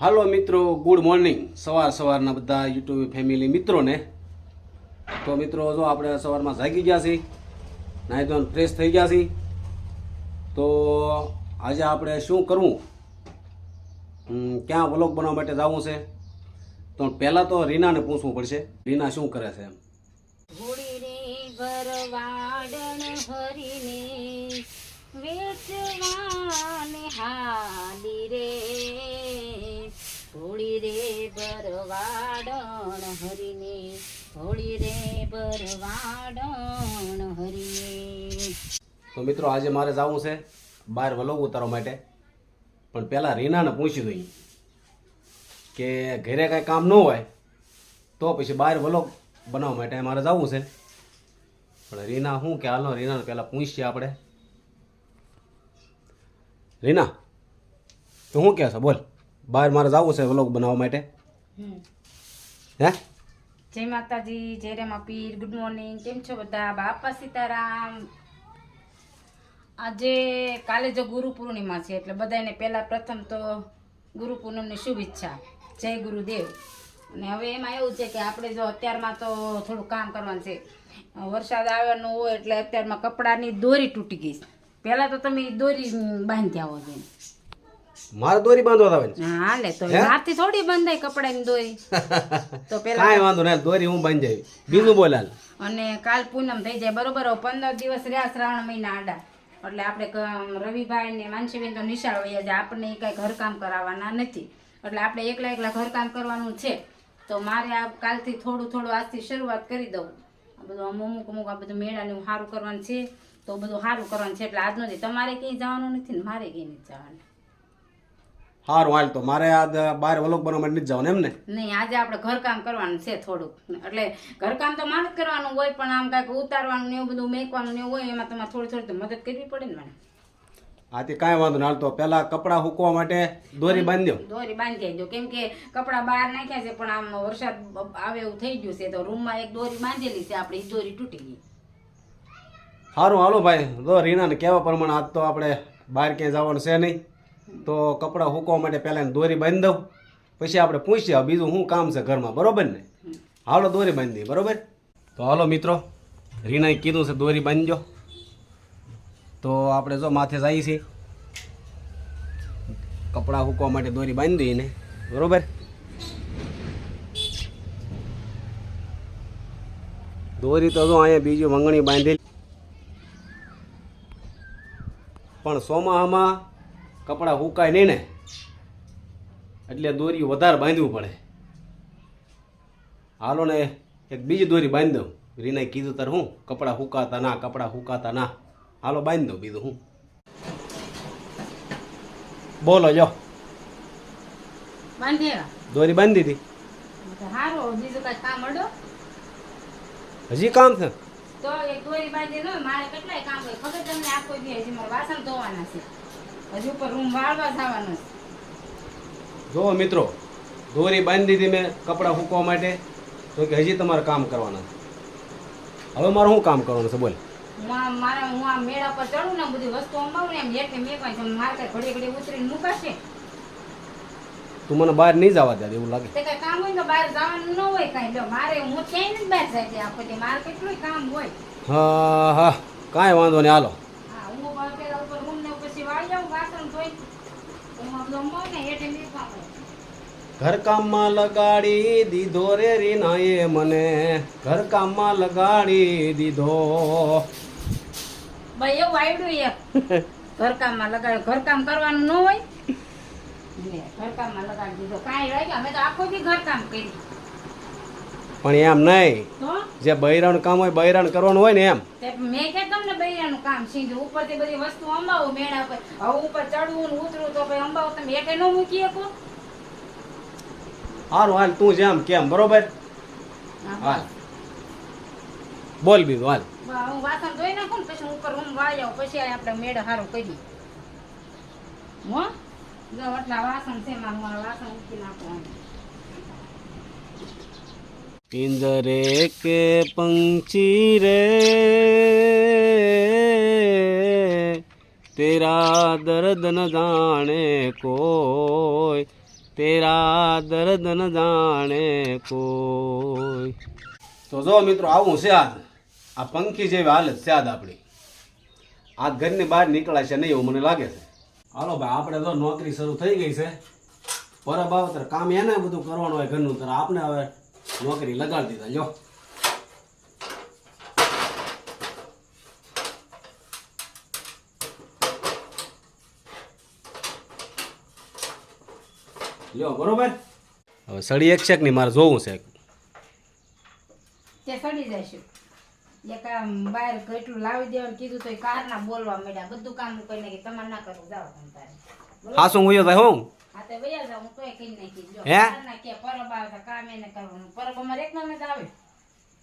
હાલો મિત્રો good morning સવાર સવારના બધા યુટ્યુબ ફેમિલી મિત્રોને. તો મિત્રો, જો આપણે સવારમાં જાગી ગયા છીએ, નાહી ધોન ફ્રેશ થઈ ગયા છીએ, તો આજે આપણે શું કરવું? ક્યાં વ્લોગ બનાવવા માટે જવું છે? તો પહેલાં તો રીનાને પૂછવું પડશે. રીના શું કરે છે એમ? વેચવાને રે ભરવાડણ હરીને, હોળી રે ભરવાડણ હરીને. તો મિત્રો આજે મારે જવું છે બહાર વલો ઉતારવા માટે. પણ પહેલાં રીનાને પૂછી દઈએ કે ઘરે કાંઈ કામ ન હોય તો પછી બહાર વલો બનાવવા માટે મારે જવું છે. પણ રીના શું કે હાલો રીનાને પહેલાં પૂછીએ આપણે. રીના, તું શું કહે છે? બોલ. બહાર મારે જવું છે વ્લોગ બનાવવા માટે. હે? જય માતાજી જય રેમા પીર ગુડ મોર્નિંગ કેમ છો બધા? બાપા સીતારામ. આજે કાલે જો ગુરુ પૂર્ણિમા છે એટલે બધાને પહેલા પ્રથમ તો ગુરુ પૂનમની શુભેચ્છા. જય ગુરુદેવ. અને હવે એમાં એવું છે કે આપણે જો અત્યારમાં તો થોડું કામ કરવાનું છે. વરસાદ આવવાનો હોય એટલે અત્યારમાં કપડાની દોરી તૂટી ગઈ પહેલાં તો તમે દોરી બાંધી આવો છો મારે દોરી બાંધવા આવે હા તો? હાથથી થોડી બંધાય કપડાની દોરી. તો પેલા કાંઈ વાંધો નહીં દોરી હું બાંધી આવી બીજું બોલાલ. અને કાલ પૂનમ થઈ જાય બરોબર પંદર દિવસ રહ્યા શ્રાવણ મહિના આડા. એટલે આપણે રવિભાઈ ને માનસીબેન તો નિશાળ હોય છે આપણને કાંઈ ઘરકામ કરાવવાના નથી. એટલે આપણે એકલા એકલા ઘરકામ કરવાનું છે. તો મારે આ કાલથી થોડું થોડું આજથી શરૂઆત કરી દઉં. આ બધું અમુક અમુક આ બધું મેળાનું સારું કરવાનું છે. તો બધું સારું કરવાનું છે. એટલે આજનો દી તમારે ક્યાંય જવાનું નથી ને મારે ક્યાંય નથી જવાનું. સારું હાલ તો. મારે આ બહાર વલોક બનવા માટે નથી જવાનું એમ ને? નહીં આજે આપણે ઘરકામ કરવાનું છે થોડુંક. એટલે ઘરકામ તો મારે જ કરવાનું હોય પણ આમ કાંઈક ઉતારવાનું ને એવું બધું મેકવાનું ને એવું હોય એમાં તમારે થોડી થોડી મદદ કરવી પડે ને મને. આથી કાંઈ વાંધો હાલ તો પહેલાં કપડાં સૂકવા માટે દોરી બાંધી દો દોરી બાંધી દો કેમ કે કપડાં બહાર નાખ્યા છે પણ આમ વરસાદ આવે એવું થઈ ગયું છે તો રૂમમાં એક દોરી બાંધેલી છે આપણે દોરી તૂટી ગઈ. સારું હાલો ભાઈ. જો રીનાને કહેવા પ્રમાણે આજ તો આપણે બહાર ક્યાંય જવાનું છે નહીં. તો કપડાં સૂકવવા માટે પહેલાં દોરી બાંધી દઉં. પછી આપણે પૂછીએ બીજું શું કામ છે ઘરમાં? બરોબર ને? હાલો દોરી બાંધી દઈએ તો હાલો મિત્રો રીણાએ કીધું છે દોરી બાંધજો. તો આપણે જો માથે જઈએ છીએ. કપડાં સૂકવવા માટે દોરી બાંધી દઈએ બરોબર? દોરી તો જો અહીંયા બીજું વંગણી બાંધેલી. પણ ચોમાહામાં કપડાં હુકાય નહીં ને એટલે દોરી વધારે બાંધવું પડે. હાલો ને એક બીજી દોરી બાંધી દઉં. રીનાએ કીધું તાર હું કપડાં સુકાતા ના કપડાં સુકાતા ના. હાલો બાંધી દઉં બીજું હું. બોલો જો. દોરી બાંધી અડો? હજી કામ છે? તો એક દોરી બાંધી મારે કેટલાય કામ હોય? ખબર તમને આપો હજી મારે વાસણ ધોવાના છે. હજી ઉપર રૂમ વાળવા જવાનો છે. જુઓ મિત્રો દોરી બાંધી દીધી મેં કપડાં ફૂકવા માટે તો કે હજી તમારે કામ કરવાના છે. હવે મારે શું કામ કરવાનું છે બોલ. મારા હું આ મેળા પર ચડું ને બધી વસ્તુ અંબાવું ને એમ એટલે મેં છે મારે ઘડી ઘડી ઉતરીને મુકાશે? તું મને બહાર નહીં જવા દે એવું લાગે. કઈ કામ હોય તો બહાર જવાનું ન હોય કઈ. લો મારે હું ક્યાંય નથી બહાર જાય દી. મારે કેટલું કામ હોય. હા હા. કાંઈ વાંધો નહીં હાલો હા હું ઉપર પેલા ઉપર રૂમ ને પછી વાળી જાઉં વાસણ ધોઈ હું આમ અંબાવું ને હેઠે મેકવાનું ઘરકામમાં લગાડી દીધો રે રીનાએ મને. ઘરકામમાં લગાડી દીધો. ભાઈ એવું આવડ્યું એ ઘરકામમાં લગાડ્યું. ઘરકામ કરવાનું ન હોય. લે, ઘરકામમાં લગાડી દીધો. કાંઈ રહી ગયા અમે તો આખો દી ઘરકામ કર્યું. પણ એમ નહીં. જે બૈરાનું કામ હોય બૈરાણ કરવાનું હોય ને એમ. મેં કે તમને બૈરાનું કામ સીધું ઉપરથી બધી વસ્તુ અંબાવું મેળા પર હવે ઉપર ચડવું ને ઉતરવું તો ભાઈ અંબાવું તમે એકે ન મૂકી શકો? હારું હાલ તું જેમ કેમ બરોબર? હાલ. બોલ બીજું હાલ. હું વાસણ ધોઈ નાખું ને પછી ઉપર રૂમ આવું પછી આપણે મેળ સારું કરી હો? જો આટલા વાસણ છે મારે વાસણ મૂકી નાખવાનું પિંજરે કે પંખી રે? તેરા દર્દ ન જાણે કોઈ? તેરા દર્દ ન જાણે કોઈ? તો જો મિત્રો, આવું છે આજ. આ પંખી જેવી હાલત છે આજ આપણી. આ ઘરની બહાર નીકળાશે નહીં એવું મને લાગે છે. હાલો ભાઈ, આપણે તો નોકરી શરૂ થઈ ગઈ છે. પરબ આવતર કામ એને બધું કરવાનું હોય ઘરનું તર આપણે હવે નોકરી લગાડી દીધા લ્યો. લ્યો બરોબર? હવે સડી એક શેકની મારે જોવું છે. તે સડી જશે. એક આમ બહાર કેટલું લાવી દેવાનું કીધું તો કારના બોલવા મળ્યા બધું કામ કરીને કે તમારે ના કરવું જાઓ તમે તારે. હા શું હોય થાય હું? હા તે વયા જાવ હું તોય કરી નાખી જો હે? કારના કે પરબ આવે તો કામ એને કરવાનું પરબ અમારે એક નામે જ આવે.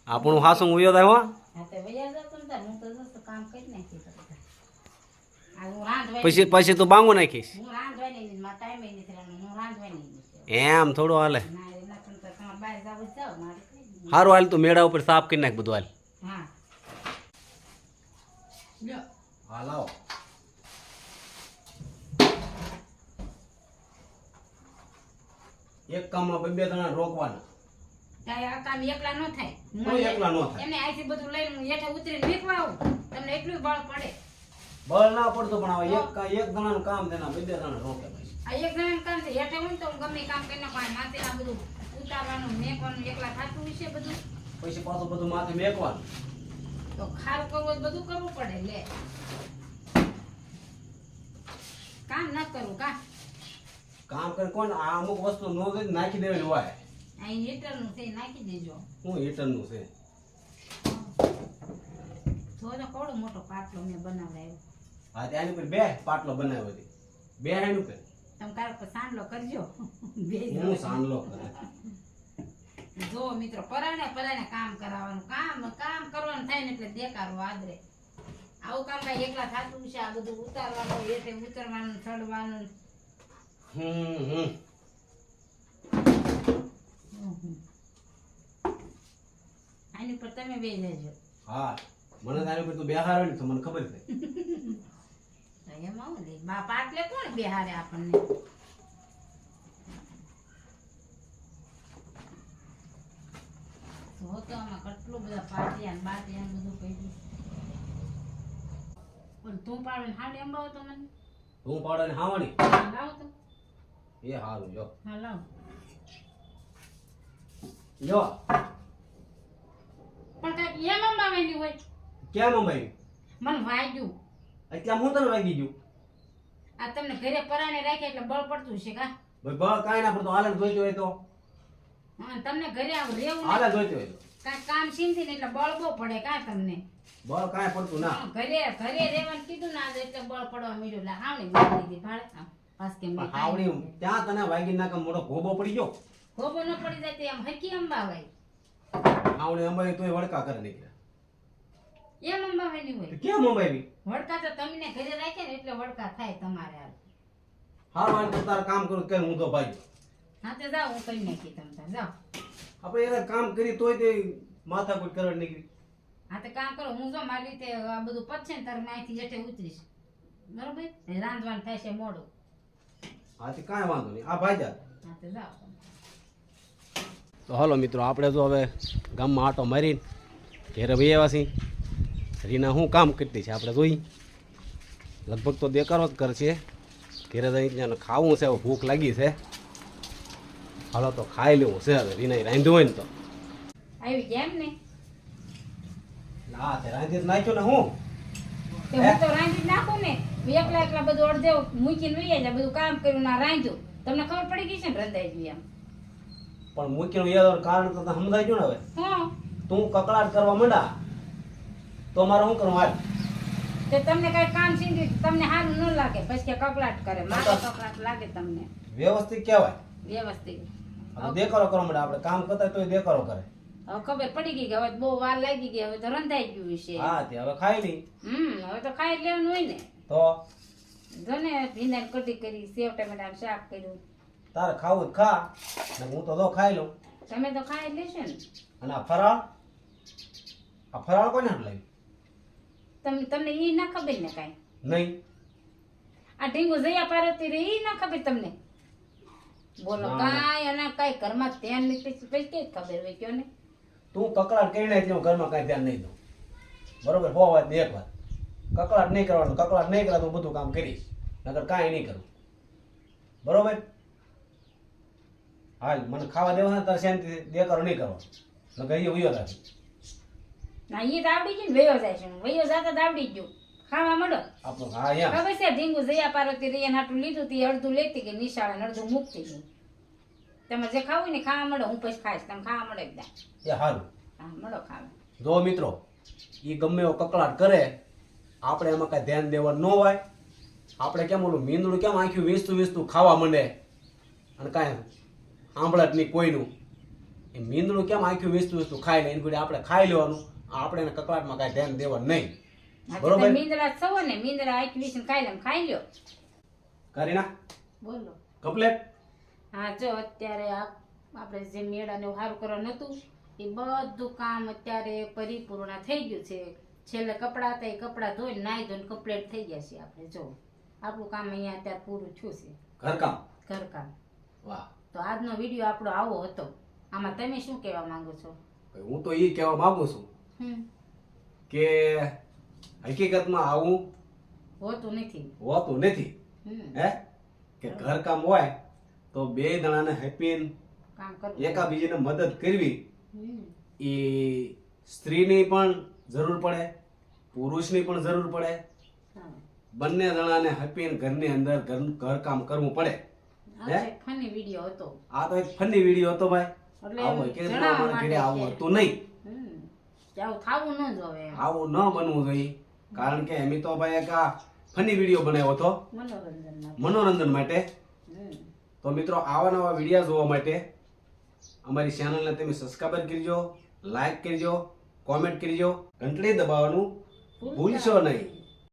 આપણું હાસું ઉયો થાય હો? હા તે વયા જાવ તમે તારે હું તો જસ્ટ કામ કરી નાખી તો બધા. આ હું રાંધવાની પછી પછી તું બાંગો નાખીશ? હું રાંધવાની નથી મારા ટાઈમે નથી રહેવાનું હું રાંધવાની નથી એમ થોડું હાલે. સારું હાલ તું મેળા ઉપર સાફ કરી નાખ બધું હાલ. હા. લ્યો હા લાવો એક કામમાં બે બે જણા રોકવાના. આ કામ એકલા ન થાય. હું કોઈ એકલા ન થાય. એમને આથી બધું લઈને હું હેઠે ઉતરીને વીખવા તમને એટલું બળ પડે. બળ ના પડતો પણ હવે એક એક જણાનું કામ તેના બે જણા રોકે આ એક જણાનું કામ છે હેઠે હોય તો ગમે કામ કરીને પણ માથે આ બધું ઉતારવાનું મેકવાનું એકલા થતું હશે બધું. પછી પાછું બધું માથે મેકવાનું. તો ખારું કરવું બધું કરવું પડે લે. કામ ન કરવું કા? કામ કરી કોણ? આ અમુક વસ્તુ નો નાખી દેવાની હોય. અહીં હીટરનું છે નાખી દેજો. હું હીટરનું છે? જો તો કોડો મોટો પાટલો મેં બનાવડાવ્યો હા ત્યાંની પર બે પાટલો બનાવ્યો હતી બે હેનું કે તમે કારક સાંડલો કરજો. બે હું સાંડલો કરે? જો મિત્રો પરાણે પરાણે કામ કરાવવાનું. કામ કામ કરવાનું થાય ને એટલે દેકારો આદરે. આવું કામ ભાઈ એકલા થતું છે આ બધું ઉતારવાનું એટલે ઉતરવાનું ચડવાનું. હમ હમ આની પર તમે બે જજો. હા મને તારી પર તું બેહારો ને તો મને ખબર છે તો એમાં લે બા પાટલે કોણ બેહારે આપણને? જો તો આમાં કેટલું બધા પાટિયા ને બાટિયા ને બધું પડ્યું પણ તું પાડે હાડે અંબાવો તો મને. હું પાડો હાવણી લાવો તો એ હારું જો હા લાવો. જો પણ કાંઈક એમ અંબાવેલી હોય? કેમ અંબાઈ મને વાગ્યું. અત્યારે હું તને વાગી ગયું? આ તમને ઘરે પરાણે રાખ્યા એટલે બળ પડતું છે કા? ભાઈ બળ કાંઈ ના પડતો હાલે જોઈતો હોય તો. હા, તમને ઘરે આવું રહેવું હાલે જોઈતો હોય તો. કાંઈક કામ સીનથી ને એટલે બળ બહુ પડે કા તમને? બળ કાંઈ પડતું ના. ઘરે ઘરે રહેવાનું કીધું ના એટલે બળ પડવા મળ્યું એટલે હાવણી મારી દીધી ભાડે. હાવડી ત્યાં તને વાગી નાખે મોટો ગોબો પડી ગયો. ગોબો ન પડી જાય તો એમ હકી અંબાવાય. હાવડી અંબાવી તોય વડકા કરે નીકળ્યા એમ અંબાવાની હોય? તો કેમ અંબાવી વડકા તો તમને ઘરે રાખે ને એટલે વડકા થાય તમારે હાલ. હા તું તારે કામ કરું કે હું તો ભાઈ. હા તો જાઓ હું કઈ નાખી તમ તાર જાઓ. આપણે એને કામ કરી તોય તે માથા કોઈ કરવા નીકળી. હા તો કામ કરો હું જો મારી રીતે આ બધું પતશે ને તારે માહિતી જેઠે ઉતરીશ. બરોબર? રાંધવાનું થાય છે મોડું હાથી કાંઈ વાંધો નહીં. આ ભાઈ તો હલો હાલો મિત્રો આપણે તો હવે ગામમાં આટો મારીને ઘેરે ભાઈ આવ્યા છીએ. રીના શું કામ કરતી છે આપણે જોઈ. લગભગ તો દેકારો જ કરશે ઘેરે જઈ ખાવું છે ભૂખ લાગી છે. હાલો તો ખાઈ લેવું છે હવે રીના રાંધ્યું હોય ને તો. આવી ગયા એમ ને ના તે રાંધી નાખ્યો ને હું. તે હું તો રાંધી નાખું ને. એકલા એકલા બધું અડધે મૂકીને લઈ જાય બધું કામ કર્યું ના રાંધ્યું. તમને ખબર પડી ગઈ છે ને રંધાઈ એમ? પણ મૂકીને યાદ કારણ તો સમજાઈ ગયું ને હવે. હા. તું કકળાટ કરવા માંડા તો મારે શું કરવું હાલ? તે તમને કઈ કામ સીંધી તમને સારું ન લાગે પછી કે કકળાટ કરે. મારે કકળાટ લાગે તમને. વ્યવસ્થિત કહેવાય. વ્યવસ્થિત. દેખાડો કરવા માંડે આપણે. કામ કરતા તોય દેખાડો કરે. હવે ખબર પડી ગઈ કે હવે બહુ વાર લાગી ગઈ હવે તો રંધાઈ ગયું છે હા તે હવે ખાઈ લઈ. હમ હવે તો ખાઈ લેવાનું હોય ને. તો? જો ને ભીંડા કઢી કરી સેવ ટમેટાનું શાક કર્યું. તારે ખાવું ખા ને હું તો તો ખાઈ લઉં. તમે તો ખાઈ લેશો ને. અને આ ફરાળ? આ ફરાળ કોને હાથ તમને તમને ઈ ના ખબર ને કાઈ? નહીં. આ ઢીંગુ જયા પાર્વતી રે ઈ ના ખબર તમને? બોલો. કાંઈ અને કાંઈ ઘરમાં ધ્યાન નથી પછી જ ખબર હોય કયો ને? તું કકડાટ કરીને એટલે હું ઘરમાં કાંઈ ધ્યાન નહીં દઉં. બરોબર? હો વાત ને એક વાત. કકડાટ નહીં કરવાનું. કકડાટ નહીં કરે તો હું બધું કામ કરીશ. નગર કાંઈ નહીં કરું. બરોબર? હાલ મને ખાવા દેવાના તારે શાંતિ દેકારો નહીં કરો. નકર એ વયો થાય ના ઈ દાવડી ગયું ને વયો જાય છે. વયો જાતા દાવડી જ ખાવા મળો આપણો હા અહીંયા. ખબર છે ઢીંગુ જયા પાર્વતી રિયન નાટું લીધું તી અડધું લેતી કે નિશાળે અડધું મૂકતી તમે જે ખાવું ને ખાવા મળો હું પછી ખાઈશ. તમે ખાવા મળો એકદમ એ હારું. હા મળો ખાવા. જો મિત્રો એ ગમે એવો કકળાટ કરે આપણે એમાં કાંઈ ધ્યાન દેવા ન હોય. આપણે કેમ ઓલું મીંદડું કેમ આંખ્યું વીસતું વીસતું ખાવા માંડે? અને કાંઈ સાંભળત નહીં કોઈનું. એ મીંદડું કેમ આંખ્યું વીસતું વીસતું ખાઈ લે એની જોડે આપણે ખાઈ લેવાનું. આપણે એને કકળાટમાં કાંઈ ધ્યાન દેવા નહીં. બરોબર. મીંદડા સવો ને. મીંદડા આખી વીસીને ખાઈ લેમ ખાઈ લ્યો. કરીના? બોલો. કપલેટ હા જો અત્યારે આપણે જે મેળાને સારું કરવાનું હતું એ બધું કામ અત્યારે પરિપૂર્ણ થઈ ગયું છે. છેલ્લે કપડાં હતા એ કપડાં ધોઈ નાહી ધોઈને કમ્પ્લીટ થઈ ગયા છે આપણે જો. આપણું કામ અહીંયા અત્યારે પૂરું થયું છે. ઘરકામ? ઘરકામ. વાહ. તો આજનો વીડિયો આપણો આવો હતો. આમાં તમે શું કહેવા માંગો છો? હું તો એ કહેવા માંગુ છું કે હકીકતમાં આવું હોતું નથી. હોતું નથી. હે? કે ઘરકામ હોય તો બે જણાને હેપી એકાબીજીને મદદ કરવી એ સ્ત્રીની પણ જરૂર પડે પુરુષની પણ જરૂર પડે. બંને જણાને હપીને ઘરની અંદર ઘર ઘરકામ કરવું પડે. હે? ફની વીડિયો હતો. આ તો એક ફની વીડિયો હતો ભાઈ. આવું કે ઘરે આવું હતું નહીં. આવું ન જોવે આવું ન બનવું જોઈએ. કારણ કે એમ તો ભાઈ એક આ ફની વીડિયો બનાવ્યો હતો. મનોરંજન માટે. તો મિત્રો આવા નવા વિડીયા જોવા માટે અમારી ચેનલને તમે સબસ્ક્રાઈબ કરજો લાઈક કરજો કોમેન્ટ કરજો ઘંટડી દબાવવાનું ભૂલશો નહીં.